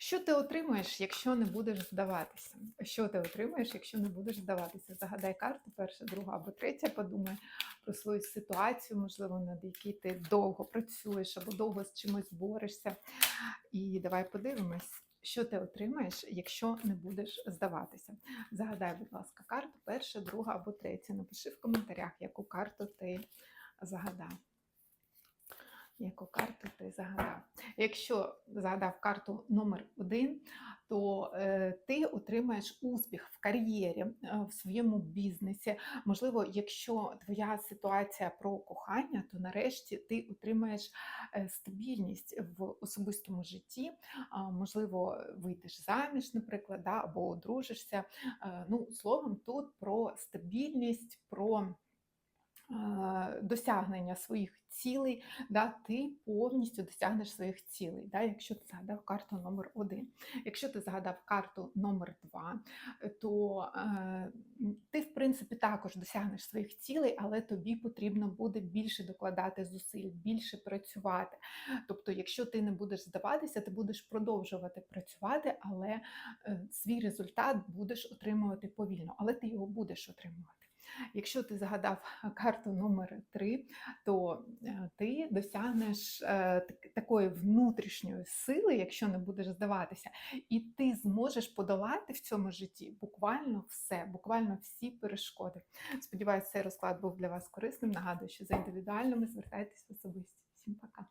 Що ти отримаєш, якщо не будеш здаватися? Що ти отримаєш, якщо не будеш здаватися? Загадай карту, перша, друга або третя. Подумай про свою ситуацію, можливо, над якій ти довго працюєш або довго з чимось борешся. І давай подивимось, що ти отримаєш, якщо не будеш здаватися. Загадай, будь ласка, карту, перша, друга або третя. Напиши в коментарях, яку карту ти загадав. Яку карту ти загадав? Якщо загадав карту номер один, то е, ти отримаєш успіх в кар'єрі, е, в своєму бізнесі. Можливо, якщо твоя ситуація про кохання, то нарешті ти отримаєш е, стабільність в особистому житті. Можливо, вийдеш заміж, наприклад, або одружишся. Ну, словом, тут про стабільність, про досягнення своїх цілей, да, ти повністю досягнеш своїх цілей, да, якщо ти згадав карту номер один. Якщо ти згадав карту номер два, то е, ти, в принципі, також досягнеш своїх цілей, але тобі потрібно буде більше докладати зусиль, більше працювати. Тобто, якщо ти не будеш здаватися, ти будеш продовжувати працювати, але е, свій результат будеш отримувати повільно, але ти його будеш отримувати. Якщо ти загадав карту номер 3, то е, ти досягнеш е, такої внутрішньої сили, якщо не будеш здаватися, і ти зможеш подолати в цьому житті буквально все, буквально всі перешкоди. Сподіваюся, цей розклад був для вас корисним. Нагадую, що за індивідуальними звертайтесь в особисті. Всім пока.